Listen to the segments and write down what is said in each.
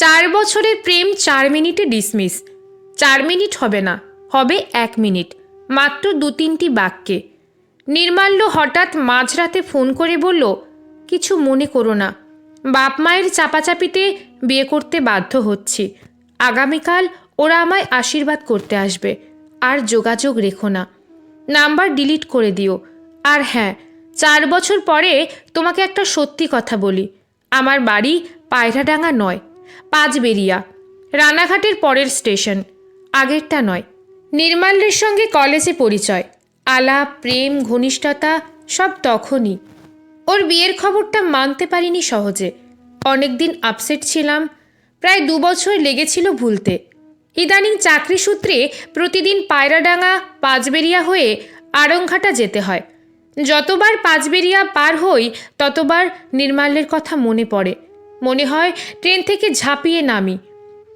চার বছরের প্রেম চার মিনিটে ডিসমিস চার মিনিট হবে না, হবে এক মিনিট, মাত্র দু তিনটি বাক্যে। নির্মাল্য হঠাৎ মাঝরাতে ফোন করে বলল, কিছু মনে করো না, বাপ মায়ের চাপাচাপিতে বিয়ে করতে বাধ্য হচ্ছি। আগামীকাল ওরা আমায় আশীর্বাদ করতে আসবে, আর যোগাযোগ রেখো না। নাম্বার ডিলিট করে দিও। আর হ্যাঁ চার বছর পরে তোমাকে একটা সত্যি কথা বলি। আমার বাড়ি পায়রাডাঙ্গা নয় পাঁচবেরিয়া রানাঘাটের পরের স্টেশন। আগেরটা নয়। নির্মাল্যের সঙ্গে কলেজে পরিচয়। আলাপ, প্রেম, ঘনিষ্ঠতা সব তখনই। ওর বিয়ের খবরটা মানতে পারিনি সহজে। অনেকদিন আপসেট ছিলাম। প্রায় দু বছর লেগেছিল ভুলতে। ইদানিং চাকরি সূত্রে প্রতিদিন পায়রাডাঙ্গা পাঁচবেরিয়া হয়ে আড়ংঘাটা যেতে হয়। যতবার পাঁচবেরিয়া পার হই, ততবার নির্মাল্যের কথা মনে পড়ে। মনে হয় ট্রেন থেকে ঝাঁপিয়ে নামি।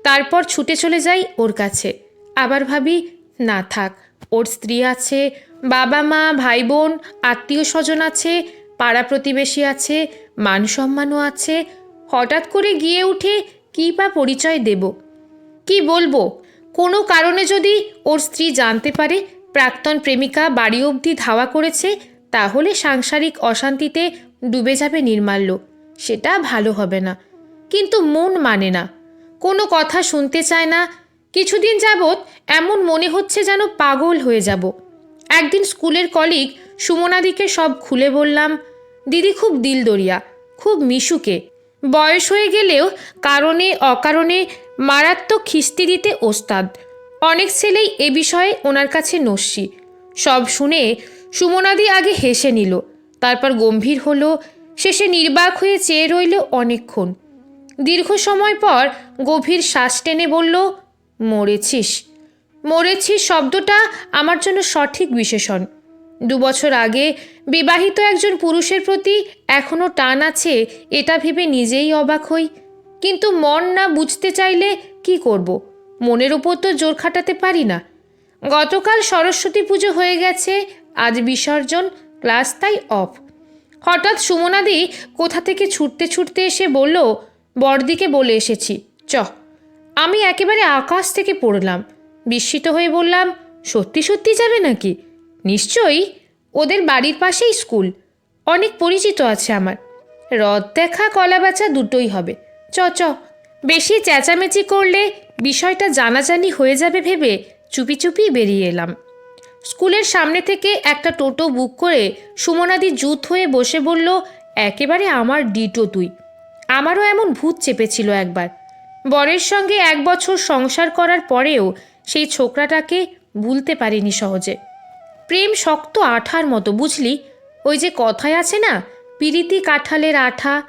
তারপর ছুটে চলে যাই ওর কাছে। আবার ভাবি, না থাক, ওর স্ত্রী আছে, বাবা মা ভাই বোন আত্মীয় স্বজন আছে, পাড়া প্রতিবেশী আছে মান সম্মানও আছে, হঠাৎ করে গিয়ে উঠে কী বা পরিচয় দেব? কি বলব? কোনো কারণে যদি ওর স্ত্রী জানতে পারে, প্রাক্তন প্রেমিকা বাড়ি অবধি ধাওয়া করেছে, তাহলে সাংসারিক অশান্তিতে ডুবে যাবে নির্মাল্য। সেটা ভালো হবে না। কিন্তু মন মানে না। কোনো কথা শুনতে চায় না। কিছুদিন যাবৎ এমন মনে হচ্ছে যেন পাগল হয়ে যাব। একদিন স্কুলের কলিগ সুমনাদিকে সব খুলে বললাম, দিদি খুব দিলদরিয়া, খুব মিশুকে। বয়স হয়ে গেলেও কারণে অকারণে মারাত্মক খিস্তি দিতে ওস্তাদ। অনেক ছেলেই এ বিষয়ে ওনার কাছে নস্যি। সব শুনে সুমনাদি আগে হেসে নিল, তারপর গম্ভীর হলো শেষে নির্বাক হয়ে চেয়ে রইল অনেকক্ষণ। দীর্ঘ সময় পর গভীর শ্বাস টেনে বলল, মরেছিস। মরেছিস শব্দটা আমার জন্য সঠিক বিশেষণ। দু বছর আগে বিবাহিত একজন পুরুষের প্রতি এখনও টান আছে, এটা ভেবে নিজেই অবাক হই। কিন্তু মন না বুঝতে চাইলে কি করব? মনের উপর তো জোর খাটাতে পারি না। গতকাল সরস্বতী পুজো হয়ে গেছে, আজ বিসর্জন, ক্লাস তাই অফ। হঠাৎ সুমনাদি কোথা থেকে ছুটতে ছুটতে এসে বলল, বড়দিকে বলে এসেছি। চ। আমি একেবারে আকাশ থেকে পড়লাম। বিস্মিত হয়ে বললাম, সত্যি সত্যি যাবে নাকি? নিশ্চয়ই। ওদের বাড়ির পাশেই স্কুল। অনেক পরিচিত আছে আমার। রথ দেখা, কলা বেচা দুটোই হবে। চ চ। বেশি চেঁচামেচি করলে বিষয়টা জানাজানি হয়ে যাবে ভেবে চুপি চুপি বেরিয়ে এলাম। স্কুলের সামনে থেকে একটা টোটো বুক করে সুমনাদি জুত হয়ে বসে বলল, একেবারে আমার ডিটো তুই। আমারও এমন ভূত চেপেছিল একবার। বরের সঙ্গে এক বছর সংসার করার পরেও সেই ছোকরাটাকে ভুলতে পারিনি সহজে। প্রেম শক্ত আঠার মতো, বুঝলি? ওই যে কথায় আছে না, পিরিতি কাঁঠালের আঠা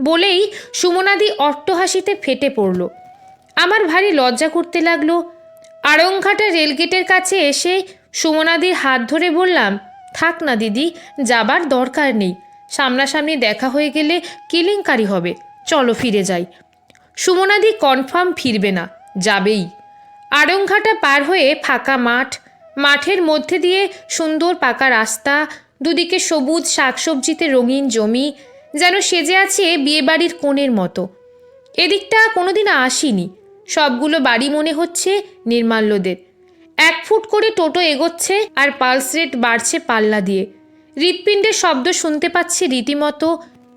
বলেই সুমনাদি অট্টহাসিতে ফেটে পড়ল। আমার ভারী লজ্জা করতে লাগল। আড়ংঘাটা রেলগেটের কাছে এসে সুমনাদির হাত ধরে বললাম, থাক না দিদি, যাবার দরকার নেই। সামনাসামনি দেখা হয়ে গেলে কেলেঙ্কারি হবে। চলো ফিরে যাই। সুমনাদি কনফার্ম ফিরবে না, যাবেই। আড়ংঘাটা পার হয়ে ফাঁকা মাঠ, মাঠের মধ্যে দিয়ে সুন্দর পাকা রাস্তা, দুদিকে সবুজ শাকসবজিতে রঙিন জমি, যেন সেজে আছে বিয়েবাড়ির কোণের মতো। এদিকটা কোনোদিন আসিনি। সবগুলো বাড়ি মনে হচ্ছে নির্মাল্যদের। এক ফুট করে টোটো এগোচ্ছে আর পালস রেট বাড়ছে পাল্লা দিয়ে। হৃৎপিণ্ডের শব্দ শুনতে পাচ্ছি রীতিমতো।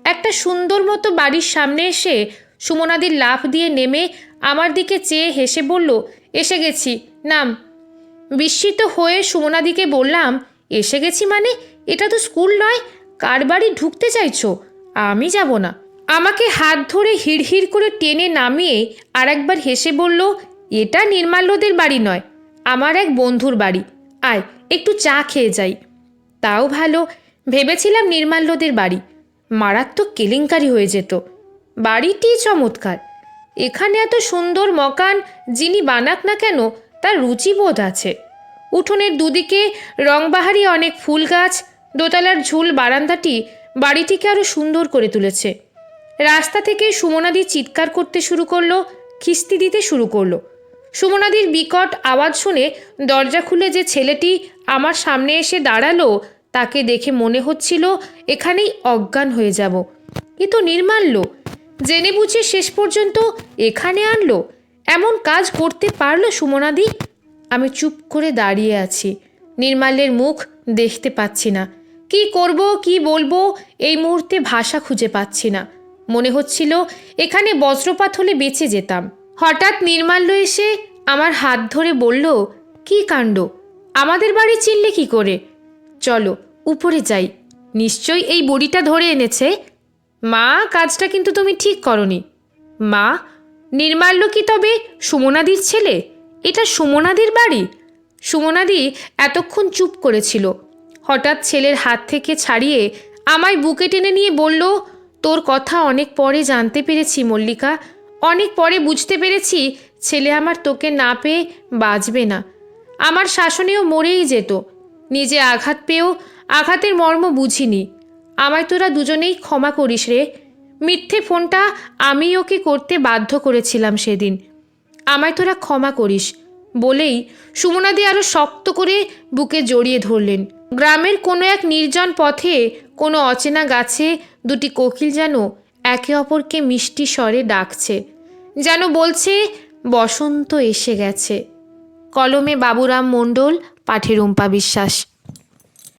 একটা সুন্দর মতো বাড়ির সামনে এসে সুমনাদির লাফ দিয়ে নেমে আমার দিকে চেয়ে হেসে বলল, এসে গেছি, নাম। বিস্মিত হয়ে সুমনাদিকে বললাম, এসে গেছি মানে? এটা তো স্কুল নয়। কার বাড়ি ঢুকতে চাইছো? আমি যাব না। আমাকে হাত ধরে হিড়হিড় করে টেনে নামিয়ে আরেকবার হেসে বলল, এটা নির্মাল্যদের বাড়ি নয়। আমার এক বন্ধুর বাড়ি। আয়, একটু চা খেয়ে যাই। তাও ভালো, ভেবেছিলাম নির্মাল্যদের বাড়ি। মারাত্মক কেলেঙ্কারি হয়ে যেত। বাড়িটি চমৎকার। এখানে এত সুন্দর মকান যিনি বানাক না কেন, তার রুচিবোধ আছে। উঠোনের দুদিকে রংবাহারি অনেক ফুল গাছ দোতলার ঝুল বারান্দাটি বাড়িটিকে আরও সুন্দর করে তুলেছে। রাস্তা থেকে সুমনাদি চিৎকার করতে শুরু করল, খিস্তি দিতে শুরু করল। সুমনাদির বিকট আওয়াজ শুনে দরজা খুলে যে ছেলেটি আমার সামনে এসে দাঁড়াল, তাকে দেখে মনে হচ্ছিল এখানেই অজ্ঞান হয়ে যাব। কিন্তু নির্মাল্য। জেনে বুঝে শেষ পর্যন্ত এখানে আনলো। এমন কাজ করতে পারল সুমনাদি? আমি চুপ করে দাঁড়িয়ে আছি। নির্মাল্যের মুখ দেখতে পাচ্ছি না। কি করব, কি বলব, এই মুহূর্তে ভাষা খুঁজে পাচ্ছি না। মনে হচ্ছিল এখানে বজ্রপাত হলে বেঁচে যেতাম। হঠাৎ নির্মাল্য এসে আমার হাত ধরে বলল, কি কাণ্ড? আমাদের বাড়ি চিনলে কি করে? চলো, উপরে যাই। নিশ্চয়ই এই বড়িটা ধরে এনেছে। মা, কাজটা কিন্তু তুমি ঠিক করনি। মা, নির্মাল্য কি তবে সুমনাদির ছেলে? এটা সুমনাদির বাড়ি? সুমনাদি এতক্ষণ চুপ করেছিল। হঠাৎ ছেলের হাত থেকে ছাড়িয়ে আমায় বুকে টেনে নিয়ে বলল, তোর কথা অনেক পরে জানতে পেরেছি, মল্লিকা। অনেক পরে বুঝতে পেরেছি ছেলে আমার তোকে না পেয়ে বাঁচবে না। আমার শাসনেও মরেই যেত। নিজে আঘাত পেয়েও আঘাতের মর্ম বুঝিনি। আমায় তোরা দুজনেই ক্ষমা করিস রে। মিথ্যে ফোনটা আমি ওকে করতে বাধ্য করেছিলাম সেদিন। আমায় তোরা ক্ষমা করিস। বলেই সুমনাদি আরও শক্ত করে বুকে জড়িয়ে ধরলেন। গ্রামের কোনো এক নির্জন পথে কোনো অচেনা গাছে দুটি কোকিল যেন একে অপরকে মিষ্টি স্বরে ডাকছে। যেন বলছে বসন্ত এসে গেছে। কলমে বাবুরাম মণ্ডল পাঠে রুম্পা বিশ্বাস।